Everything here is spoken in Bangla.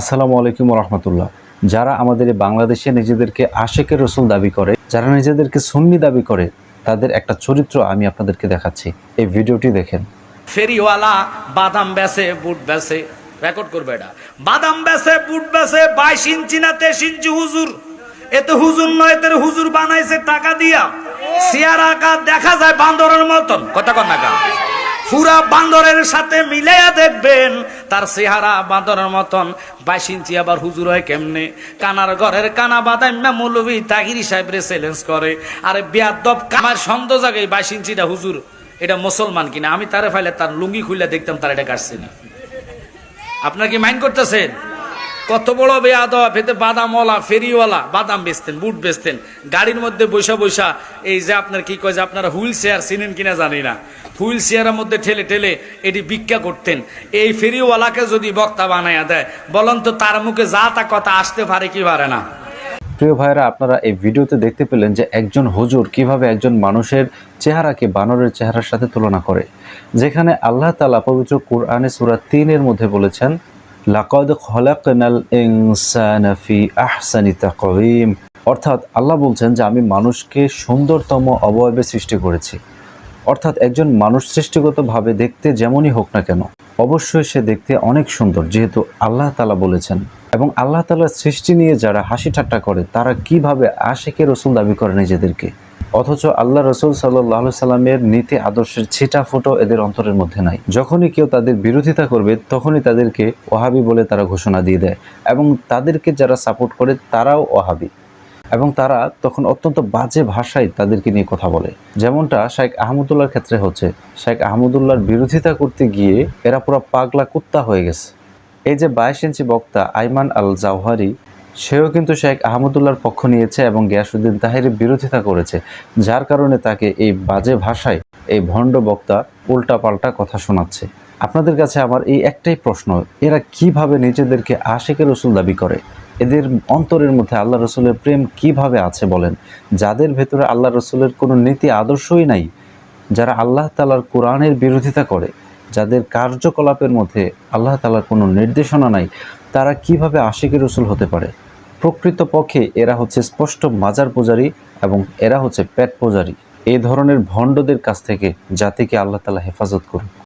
আসসালামু আলাইকুম রহমতুল্লাহ। যারা আমাদের বাংলাদেশে নিজেদেরকে আশেকের রসুল দাবি করে, যারা নিজেদেরকে সুন্নি দাবি করে, তাদের একটা চরিত্র আমি আপনাদেরকে দেখাচ্ছি। এই ভিডিওটি দেখেন। ফেরিওয়ালা বাদাম বেচে বুট বেচে রেকর্ড করবে এটা। বাদাম বেচে বুট বেচে বাইশ ইঞ্চি না তেইশ ইঞ্চি হুজুর। এতে হুজুর নয় এতে হুজুর বানাইছে টাকা দিয়া। চেয়ার আঁকা দেখা যায় বান্দরের মতন। কথা কন? পুরা বান্দরের সাথে মিলাইয়া দেখবেন, তার চেহারা বান্দরের মতন। বাইশ ইঞ্চি আবার হুজুর হয় কেমনে? কানার ঘরের কানা বাদাম্যা মৌলবী তাহিরি সাহেবরে চ্যালেঞ্জ করে। আরে বিয়াদব কামার সন্দেহ জাগে বাইশ ইঞ্চিটা হুজুর। এটা মুসলমান কিনা? আমি তারে ফাইলে তার লুঙ্গি খুললে দেখতাম, তার এটা কাটছে না। আপনার কি মাইন্ড করতেছেন? কত বড় বেয়াদব, এতে বাদামওয়ালা, ফেরিওয়ালা, বাদাম বেচতেন, বুট বেচতেন। গাড়ির মধ্যে বৈশা বৈশা এই যে আপনার কি কয় যে আপনারা হুইল চেয়ার চিনেন কিনা জানি না। হুইল চেয়ারের মধ্যে ঠেলে ঠেলে এটি ভিক্ষা করতেন। এই ফেরিওয়ালাকে যদি বক্তা বানাইয়া দেয়, বলুন তো তার মুখে যা তা কথা আসতে পারে কি পারে না? প্রিয় ভাইরা আপনারা এই ভিডিওতে দেখতে পেলেন যে একজন হুজুর কীভাবে একজন মানুষের চেহারাকে বানরের চেহারার সাথে তুলনা করে। যেখানে আল্লাহ তালা পবিত্র কুরআনে সুরা তিনের মধ্যে বলেছেন লাকদ খলাকনাল ইনসানা ফি আহসানি তাকওয়িম। অর্থাৎ আল্লাহ বলছেন যে আমি মানুষকে সুন্দরতম অবয়বে সৃষ্টি করেছি। অর্থাৎ একজন মানুষ সৃষ্টিগতভাবে দেখতে যেমনই হোক না কেন, অবশ্যই সে দেখতে অনেক সুন্দর, যেহেতু আল্লাহ তালা বলেছেন। এবং আল্লাহ তালার সৃষ্টি নিয়ে যারা হাসি ঠাট্টা করে, তারা কীভাবে আশেকে রসুল দাবি করে নিজেদেরকে? অথচ আল্লাহ রসুল সাল্লাহ সাল্লামের নীতি, আদর্শের ছিটা ফুটো এদের অন্তরের মধ্যে নাই। যখনই কেউ তাদের বিরোধিতা করবে, তখনই তাদেরকে ওহাবি বলে তারা ঘোষণা দিয়ে দেয় এবং তাদেরকে যারা সাপোর্ট করে তারাও ওহাবি এবং তারা তখন অত্যন্ত বাজে ভাষায় তাদেরকে নিয়ে কথা বলে। যেমনটা শেখ আহমদুল্লাহর ক্ষেত্রে হচ্ছে। শেখ আহমদুল্লাহর বিরোধিতা করতে গিয়ে এরা পুরো পাগলা কুত্তা হয়ে গেছে। এই যে বাইশ ইঞ্চি বক্তা আইমান আল জাওহারি সেও কিন্তু শেখ আহমদুল্লাহর পক্ষ নিয়েছে এবং গিয়াসুদ্দিন তাহেরের বিরোধিতা করেছে, যার কারণে তাকে এই বাজে ভাষায় এই ভণ্ড বক্তা উল্টাপাল্টা কথা শোনাচ্ছে। আপনাদের কাছে আমার এই একটাই প্রশ্ন, এরা কীভাবে নিজেদেরকে আশেকের রসুল দাবি করে? এদের অন্তরের মধ্যে আল্লাহ রসুলের প্রেম কীভাবে আছে বলেন? যাদের ভেতরে আল্লাহ রসুলের কোনো নীতি আদর্শই নাই, যারা আল্লাহ তালার কোরআনের বিরোধিতা করে, যাদের কার্যকলাপের মধ্যে আল্লাহ তালার কোনো নির্দেশনা নাই, তারা কীভাবে আশিকের রসুল হতে পারে? প্রকৃতপক্ষে এরা হচ্ছে স্পষ্ট মাজার পূজারী এবং এরা হচ্ছে পেট পূজারী। এই ধরনের ভণ্ডদের কাছ থেকে জাতিকে আল্লাহ তালা হেফাজত করুন